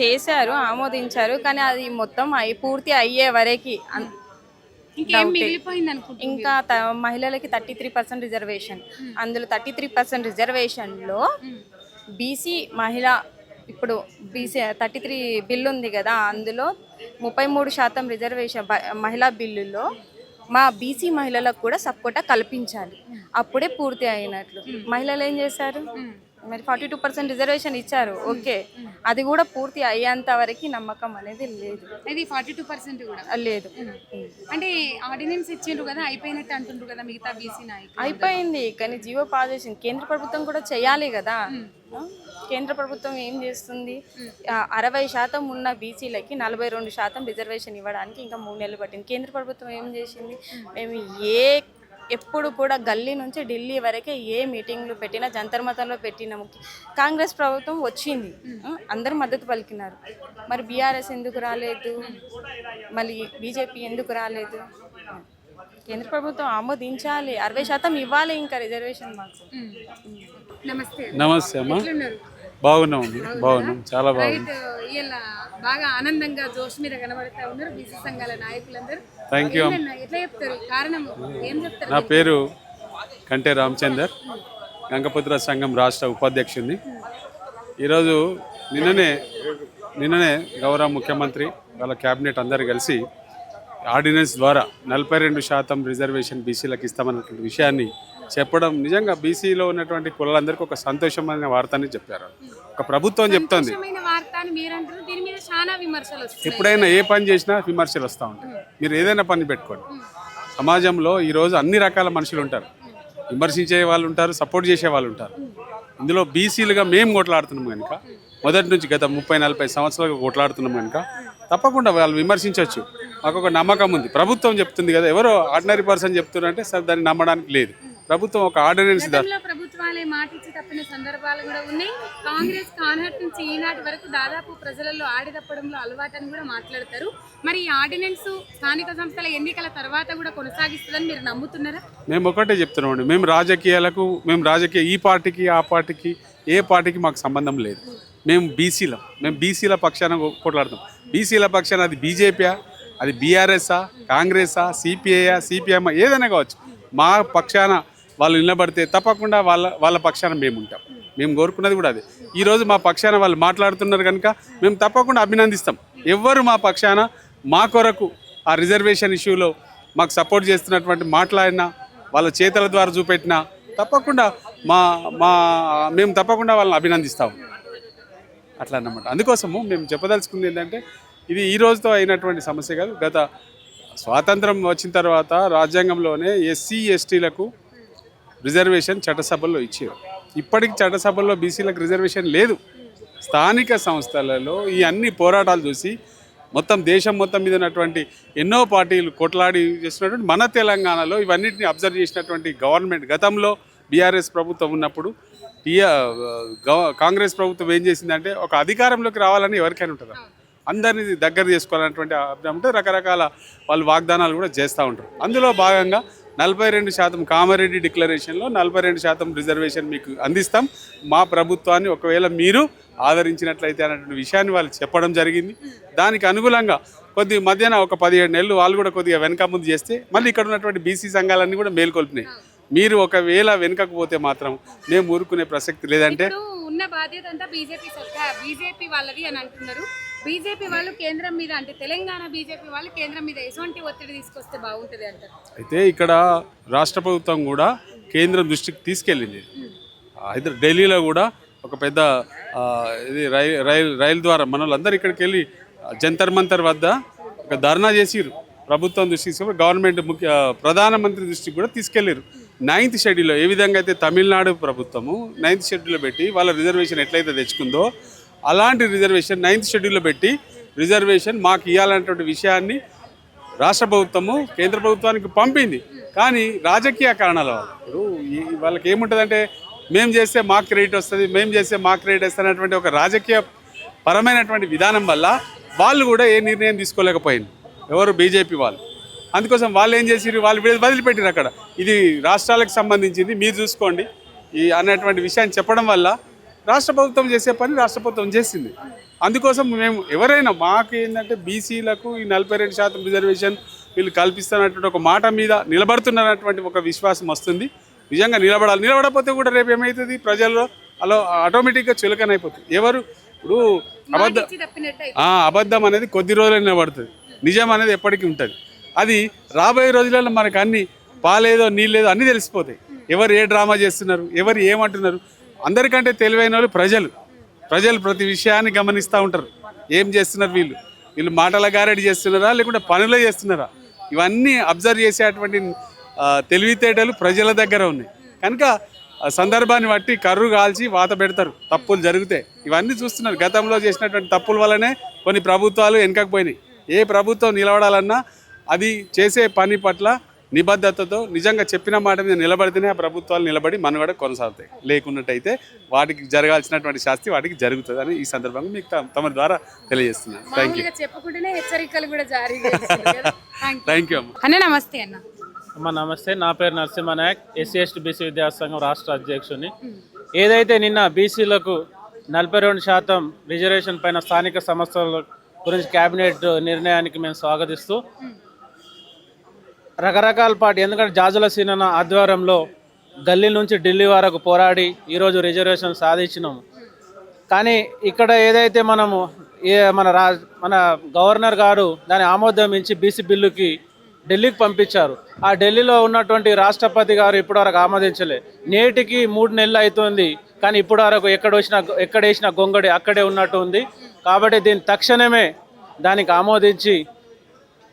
చేశారు ఆమోదించారు కానీ అది మొత్తం అయి పూర్తి అయ్యే వరకు ఇంకేం మహిళలకి థర్టీ త్రీ పర్సెంట్ రిజర్వేషన్. అందులో థర్టీ త్రీ పర్సెంట్ రిజర్వేషన్లో బీసీ మహిళ ఇప్పుడు బీసీ థర్టీ త్రీ బిల్లు ఉంది కదా అందులో ముప్పై మూడు శాతం రిజర్వేషన్ మహిళా బిల్లులో మా బీసీ మహిళలకు కూడా సపోర్టా కల్పించాలి. అప్పుడే పూర్తి అయినట్లు. మహిళలు ఏం చేశారు? మరి ఫార్టీ టూ పర్సెంట్ రిజర్వేషన్ ఇచ్చారు. ఓకే. అది కూడా పూర్తి అయ్యేంత వరకు నమ్మకం అనేది లేదు. ఇది ఫార్టీ టూ పర్సెంట్ కూడా లేదు. అంటే ఆర్డినెన్స్ ఇచ్చిండ్రు కదా అయిపోయినట్టు అంటుండ్రు కదా మిగతా బీసీ నాయకులు అయిపోయింది కానీ జీవో పాస్ చేసింది. కేంద్ర ప్రభుత్వం కూడా చేయాలి కదా? కేంద్ర ప్రభుత్వం ఏం చేస్తుంది? అరవై శాతం ఉన్న బీసీలకి నలభై రెండు శాతం రిజర్వేషన్ ఇవ్వడానికి ఇంకా మూడు నెలలు పట్టింది. కేంద్ర ప్రభుత్వం ఏం చేసింది? మేము ఏ ఎప్పుడు కూడా గల్లీ నుంచి ఢిల్లీ వరకే ఏ మీటింగ్లు పెట్టినా జంతర్ మతంలో పెట్టినాము కాంగ్రెస్ ప్రభుత్వం వచ్చింది. అందరూ మద్దతు పలికినారు. మరి బీఆర్ఎస్ ఎందుకు రాలేదు? మళ్ళీ బీజేపీ ఎందుకు రాలేదు? కేంద్ర ప్రభుత్వం ఆమోదించాలి. అరవై శాతం ఇవ్వాలి ఇంకా రిజర్వేషన్ మాకు. నమస్తే. నమస్తే అమ్మా. బాగున్నాం బాగున్నాం చాలా బాగున్నాం బాగా ఆనందంగా జోష్ మీద కనబడతా ఉన్నారు బీసీ సంఘాల నాయకులందరూ. థ్యాంక్ యూ ఎట్లా చెప్తారు? కారణం ఏం చెప్తారు? నా పేరు కంటే రామచందర్. గంగపుత్ర సంఘం రాష్ట్ర ఉపాధ్యక్షుడిని. ఈరోజు నిన్ననే నిన్ననే గౌరవ ముఖ్యమంత్రి వాళ్ళ క్యాబినెట్ అందరు కలిసి ఆర్డినెన్స్ ద్వారా నలభై రెండు శాతం రిజర్వేషన్ బీసీలకు ఇస్తామన్నటువంటి విషయాన్ని చెప్పడం నిజంగా బీసీలో ఉన్నటువంటి కులాలందరికీ ఒక సంతోషమైన వార్తని చెప్పారు. ఒక ప్రభుత్వం చెప్తోంది. ఎప్పుడైనా ఏ పని చేసినా విమర్శలు వస్తూ ఉంటాయి. మీరు ఏదైనా పని పెట్టుకోండి. సమాజంలో ఈరోజు అన్ని రకాల మనుషులు ఉంటారు. విమర్శించే వాళ్ళు ఉంటారు సపోర్ట్ చేసే వాళ్ళు ఉంటారు. ఇందులో బీసీలుగా మేము కొట్లాడుతున్నాం కనుక మొదటి నుంచి గత ముప్పై నలభై సంవత్సరాలుగా కొట్లాడుతున్నాం కనుక తప్పకుండా వాళ్ళు విమర్శించవచ్చు. మాకు ఒక నమ్మకం ఉంది. ప్రభుత్వం చెప్తుంది కదా ఎవరో ఆర్డినరీ పర్సన్ చెప్తున్నారంటే సార్ దాన్ని నమ్మడానికి లేదు. ప్రభుత్వం ఒక ఆర్డినెన్స్ ప్రభుత్వాలే మాట ఇచ్చి తప్పిన సందర్భాలు కూడా ఉన్నాయి. కాంగ్రెస్ కాన్హట్ నుంచి ఈనాటి వరకు దాదాపు ప్రజలలో ఆడి తప్పడంలో అలవాటు అని కూడా మాట్లాడతారు. మరి ఈ ఆర్డినెన్స్ స్థానిక సంస్థల ఎన్నికల తర్వాత కూడా కొనసాగిస్తుందని మీరు నమ్ముతున్నారా? మేము ఒకటే చెప్తున్నామండి మేము రాజకీయాలకు మేము రాజకీయ ఈ పార్టీకి ఆ పార్టీకి ఏ పార్టీకి మాకు సంబంధం లేదు. మేము బీసీలం. మేము బీసీల పక్షాన కొట్లాడతాం. బీసీల పక్షాన అది బీజేపీయా? అది బీఆర్ఎస్ఆ కాంగ్రెసా సిపిఐయా? సిపిఎం ఏదైనా కావచ్చు. మా పక్షాన వాళ్ళు నిలబడితే తప్పకుండా వాళ్ళ వాళ్ళ పక్షాన మేము ఉంటాం. మేము కోరుకున్నది కూడా అదే. ఈరోజు మా పక్షాన వాళ్ళు మాట్లాడుతున్నారు కనుక మేము తప్పకుండా అభినందిస్తాం. ఎవ్వరు మా పక్షాన మా కొరకు ఆ రిజర్వేషన్ ఇష్యూలో మాకు సపోర్ట్ చేస్తున్నటువంటి మాట్లాడినా వాళ్ళ చేతల ద్వారా చూపెట్టినా తప్పకుండా మా మా మేము తప్పకుండా వాళ్ళని అభినందిస్తాము అట్లా అన్నమాట. అందుకోసము మేము చెప్పదలుచుకుంది ఏంటంటే ఇది ఈ రోజుతో అయినటువంటి సమస్య కాదు. గత స్వాతంత్రం వచ్చిన తర్వాత రాజ్యాంగంలోనే ఎస్సీ ఎస్టీలకు రిజర్వేషన్ చట్టసభల్లో ఇచ్చారు. ఇప్పటికి చట్టసభల్లో బీసీలకు రిజర్వేషన్ లేదు. స్థానిక సంస్థలలో ఈ అన్ని పోరాటాలు చూసి మొత్తం దేశం మొత్తం మీద ఉన్నటువంటి ఎన్నో పార్టీలు కొట్లాడి చేసినటువంటి మన తెలంగాణలో ఇవన్నిటిని అబ్జర్వ్ చేసినటువంటి గవర్నమెంట్ గతంలో బీఆర్ఎస్ ప్రభుత్వం ఉన్నప్పుడు కాంగ్రెస్ ప్రభుత్వం ఏం చేసిందంటే ఒక అధికారంలోకి రావాలని ఎవరికైనా ఉంటుందా? అందరినీ దగ్గర చేసుకోవాలన్నటువంటి అభిప్రాయం ఉంటే రకరకాల వాళ్ళు వాగ్దానాలు కూడా చేస్తూ ఉంటారు. అందులో భాగంగా నలభై రెండు శాతం కామారెడ్డి డిక్లరేషన్లో నలభై రెండు శాతం రిజర్వేషన్ మీకు అందిస్తాం. మా ప్రభుత్వాన్ని ఒకవేళ మీరు ఆదరించినట్లయితే అన్నటువంటి విషయాన్ని వాళ్ళు చెప్పడం జరిగింది. దానికి అనుగుణంగా కొద్ది మధ్యాహ్నం ఒక పదిహేడు నెలలు వాళ్ళు కూడా కొద్దిగా వెనక ముందు చేస్తే మళ్ళీ ఇక్కడ ఉన్నటువంటి బీసీ సంఘాలన్నీ కూడా మేల్కొల్పినాయి. మీరు ఒకవేళ వెనుకకు పోతే మాత్రం మేము ఊరుకునే ప్రసక్తి లేదంటే ఉన్న బాధ్యత అంతా బీజేపీ బీజేపీ వాళ్ళది అని అంటున్నారు. బీజేపీ వాళ్ళు కేంద్రం మీద అంటే తెలంగాణ బీజేపీ వాళ్ళు కేంద్రం మీద ఎటువంటి ఒత్తిడి తీసుకొస్తే బాగుంటుంది అంటారు? అయితే ఇక్కడ రాష్ట్ర ప్రభుత్వం కూడా కేంద్రం దృష్టికి తీసుకెళ్ళింది. హైదరా ఢిల్లీలో కూడా ఒక పెద్ద ఇది రైల్ రైల్ రైలు ద్వారా మన వాళ్ళందరూ ఇక్కడికి వెళ్ళి జంతర్ మంతర్ వద్ద ఒక ధర్నా చేసిరు ప్రభుత్వం దృష్టికి తీసుకెళ్ళి గవర్నమెంట్ ముఖ్య ప్రధానమంత్రి దృష్టికి కూడా తీసుకెళ్ళారు నైన్త్ షెడ్యూల్లో ఏ విధంగా అయితే తమిళనాడు ప్రభుత్వము నైన్త్ షెడ్యూల్లో పెట్టి వాళ్ళ రిజర్వేషన్ ఎట్లయితే తెచ్చుకుందో అలాంటి రిజర్వేషన్ నైన్త్ షెడ్యూల్లో పెట్టి రిజర్వేషన్ మాకు ఇవ్వాలనేటువంటి విషయాన్ని రాష్ట్ర ప్రభుత్వము కేంద్ర ప్రభుత్వానికి పంపింది. కానీ రాజకీయ కారణాల వల్ల. ఇప్పుడు వాళ్ళకి ఏముంటుందంటే మేము చేస్తే మాకు క్రెడిట్ వస్తుంది మేము చేస్తే మాకు క్రెడిట్ వస్తుంది ఒక రాజకీయ పరమైనటువంటి విధానం వల్ల వాళ్ళు కూడా ఏ నిర్ణయం తీసుకోలేకపోయింది. ఎవరు బీజేపీ వాళ్ళు. అందుకోసం వాళ్ళు ఏం చేసిరు వాళ్ళు వీళ్ళు వదిలిపెట్టారు అక్కడ. ఇది రాష్ట్రాలకు సంబంధించింది. మీరు చూసుకోండి. ఈ అనేటువంటి విషయాన్ని చెప్పడం వల్ల రాష్ట్ర ప్రభుత్వం చేసే పని రాష్ట్ర ప్రభుత్వం చేసింది. అందుకోసం మేము ఎవరైనా మాకు ఏంటంటే బీసీలకు ఈ నలభై రెండు శాతం రిజర్వేషన్ వీళ్ళు కల్పిస్తున్నటువంటి ఒక మాట మీద నిలబడుతున్నటువంటి ఒక విశ్వాసం వస్తుంది. నిజంగా నిలబడాలి. నిలబడకపోతే కూడా రేపు ఏమవుతుంది ప్రజల్లో అలా ఆటోమేటిక్గా చులకన అయిపోతుంది ఎవరు ఇప్పుడు అబద్ధం అబద్ధం అనేది కొద్ది రోజులైనా పడుతుంది నిజం అనేది ఎప్పటికీ ఉంటుంది. అది రాబోయే రోజులలో మనకు అన్ని పాలేదో నీళ్ళేదో అన్నీ తెలిసిపోతాయి. ఎవరు ఏ డ్రామా చేస్తున్నారు? ఎవరు ఏమంటున్నారు? అందరికంటే తెలివైన వాళ్ళు ప్రజలు. ప్రజలు ప్రతి విషయాన్ని గమనిస్తూ ఉంటారు. ఏం చేస్తున్నారు వీళ్ళు? వీళ్ళు మాటల గారెడి చేస్తున్నారా? లేకుంటే పనులు చేస్తున్నారా? ఇవన్నీ అబ్జర్వ్ చేసేటువంటి తెలివితేటలు ప్రజల దగ్గర ఉన్నాయి. కనుక సందర్భాన్ని బట్టి కర్రు కాల్చి వాత పెడతారు. తప్పులు జరుగుతాయి ఇవన్నీ చూస్తున్నారు. గతంలో చేసినటువంటి తప్పుల వల్లనే కొన్ని ప్రభుత్వాలు వెనకకపోయినాయి ఏ ప్రభుత్వం నిలబడాలన్నా అది చేసే పని పట్ల నిబద్ధతతో నిజంగా చెప్పిన మాట మీద నిలబడితేనే ఆ ప్రభుత్వాలు నిలబడి మనుగడ కొనసాగుతాయి. లేకున్నట్టయితే వాటికి జరగాల్సినటువంటి శాస్తి వాటికి జరుగుతుంది అని ఈ సందర్భంగా మీకు తమ- ద్వారా తెలియజేస్తున్నాను. థ్యాంక్ యూ మామూలుగా చెప్పకుండానే హెచ్చరికలు కూడా జారీ. థ్యాంక్ యూ అమ్మ. అన్న నమస్తే అన్న. అమ్మ నమస్తే. నా పేరు Narasimha Nayak SC ST BC విద్యాసంఘం రాష్ట్ర అధ్యక్షుని. ఏదైతే నిన్న బీసీలకు నలభై రెండు శాతం రిజర్వేషన్ పైన స్థానిక సంస్థల గురించి కేబినెట్ నిర్ణయానికి మేము స్వాగతిస్తూ రకరకాల పార్టీ ఎందుకంటే జాజుల సీనన్న ఆధ్వర్యంలో గల్లీ నుంచి ఢిల్లీ వరకు పోరాడి ఈరోజు రిజర్వేషన్ సాధించినాము కానీ ఇక్కడ ఏదైతే మనము ఏ మన రా మన గవర్నర్ గారు దాని ఆమోదం ఇచ్చి బీసీ బిల్లుకి ఢిల్లీకి పంపించారు. ఆ ఢిల్లీలో ఉన్నటువంటి రాష్ట్రపతి గారు ఇప్పటివరకు ఆమోదించలే. నేటికి మూడు నెలలు అవుతుంది కానీ ఇప్పటి వరకు ఎక్కడ వచ్చిన ఎక్కడ వేసిన గొంగడి అక్కడే ఉన్నట్టు ఉంది కాబట్టి దీన్ని తక్షణమే దానికి ఆమోదించి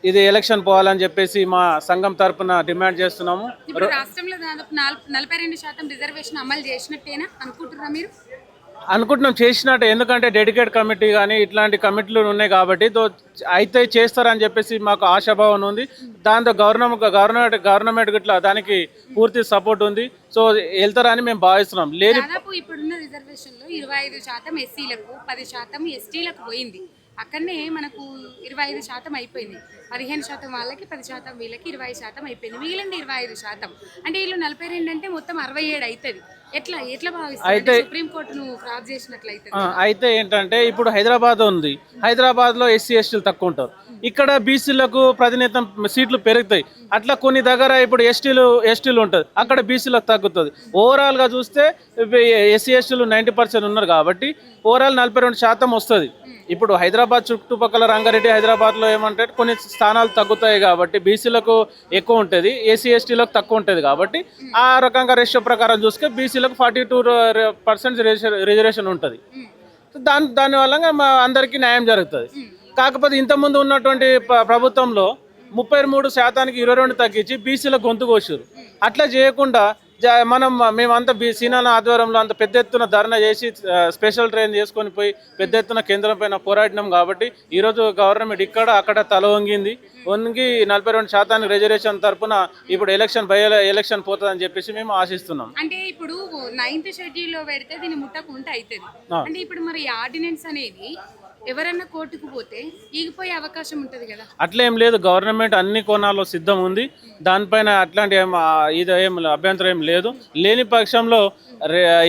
ఇది ఎలక్షన్ పోవాలని చెప్పేసి మా సంఘం తరపున డిమాండ్ చేస్తున్నాము. ఇప్పుడు రాష్ట్రంలో దాదాపు నాల్- నలభై రెండు శాతం రిజర్వేషన్ అమలు చేసినట్టేనా అనుకుంటున్నారా మీరు? అనుకుంటున్నాం చేసినట్టు ఎందుకంటే డెడికేట్ కమిటీ కానీ ఇట్లాంటి కమిటీలు ఉన్నాయి కాబట్టి అయితే చేస్తారని చెప్పేసి మాకు ఆశాభావం ఉంది. దాంతో గవర్నమెంట్ గవర్నమెంట్ గవర్నమెంట్ ఇట్లా దానికి పూర్తి సపోర్ట్ ఉంది. సో వెళ్తారని మేము భావిస్తున్నాం. దాదాపు ఇప్పుడున్న ఇరవై ఐదు శాతం ఎస్సీలకు పది శాతం ఎస్టీలకు పోయింది. అక్కడనే మనకు ఇరవై ఐదు శాతం అయిపోయింది. పదిహేను శాతం వాళ్ళకి పది శాతం వీళ్ళకి ఇరవై శాతం అయిపోయింది. మిగిలింది ఇరవై ఐదు శాతం. అంటే వీళ్ళు నలభై రెండు అంటే మొత్తం అరవై ఏడు అవుతుంది ఎట్లా ఎట్లా భావిస్తారు? అయితే- సుప్రీంకోర్టును క్రాస్ చేసినట్లయితే అయితే ఏంటంటే ఇప్పుడు హైదరాబాద్ ఉంది. హైదరాబాద్లో ఎస్సీ ఎస్టీలు తక్కువ ఉంటారు. ఇక్కడ బీసీలకు ప్రాతినిధ్యం సీట్లు పెరుగుతాయి. అట్లా కొన్ని దగ్గర ఇప్పుడు ఎస్టీలు ఎస్టీలు ఉంటుంది అక్కడ బీసీలకు తగ్గుతుంది. ఓవరాల్గా చూస్తే ఎస్సీ ఎస్టీలు నైంటీ పర్సెంట్ ఉన్నారు కాబట్టి ఓవరాల్ నలభై రెండు శాతం వస్తుంది. ఇప్పుడు హైదరాబాద్ చుట్టుపక్కల రంగారెడ్డి హైదరాబాద్లో ఏమంటే కొన్ని స్థానాలు తగ్గుతాయి కాబట్టి బీసీలకు ఎక్కువ ఉంటుంది ఏసీ ఎస్టీలకు తక్కువ ఉంటుంది కాబట్టి ఆ రకంగా రేషియో ప్రకారం చూస్తే బీసీలకు ఫార్టీ టూ పర్సెంట్ రిజర్వేషన్ ఉంటుంది. దాని దానివల్ల మా అందరికీ న్యాయం జరుగుతుంది. కాకపోతే ఇంతకుముందు ఉన్నటువంటి ప్రభుత్వంలో ముప్పై మూడు శాతానికి ఇరవై రెండు తగ్గించి బీసీల గొంతు కోసారు అట్లా చేయకుండా మనం మేమంతా బీ సీనాల ఆధ్వర్యంలో అంత పెద్ద ఎత్తున ధర్నా చేసి స్పెషల్ ట్రైన్ చేసుకొని పోయి పెద్ద ఎత్తున కేంద్రం పైన పోరాడినాం కాబట్టి ఈరోజు గవర్నమెంట్ ఇక్కడ అక్కడ తల వంగింది. వంగి నలభై రెండు శాతానికి రిజర్వేషన్ తరపున ఇప్పుడు ఎలక్షన్ బై ఎలక్షన్ పోతుందని చెప్పేసి మేము ఆశిస్తున్నాం. అంటే ఇప్పుడు నైన్త్ షెడ్యూల్లో పెడితే దీన్ని ముట్టకుంటే అవుతుంది. అంటే ఇప్పుడు మరి ఆర్డినెన్స్ అనేది ఎవరన్నా కోర్టుకు పోతే ఈగిపోయే అవకాశం ఉంటది కదా. అట్లేం లేదు. గవర్నమెంట్ అన్ని కోణాల్లో సిద్ధం ఉంది. దానిపైన అట్లాంటి ఏం ఇది ఏం అభ్యంతరం ఏం లేదు. లేని పక్షంలో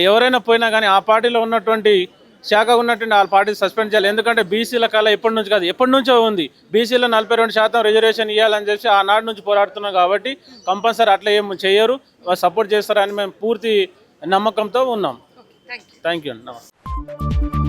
ఎవరైనా పోయినా కానీ ఆ పార్టీలో ఉన్నటువంటి శాఖ ఉన్నటువంటి ఆ పార్టీ సస్పెండ్ చేయాలి. ఎందుకంటే బీసీల కళ ఎప్పటి నుంచి కాదు ఎప్పటి నుంచో ఉంది. బీసీలో నలభై రెండు శాతం రిజర్వేషన్ ఇవ్వాలని చెప్పి ఆనాటి నుంచి పోరాడుతున్నాం కాబట్టి కంపల్సరీ అట్లా ఏం చేయరు. సపోర్ట్ చేస్తారని మేము పూర్తి నమ్మకంతో ఉన్నాం. థ్యాంక్ యూ నమస్తే.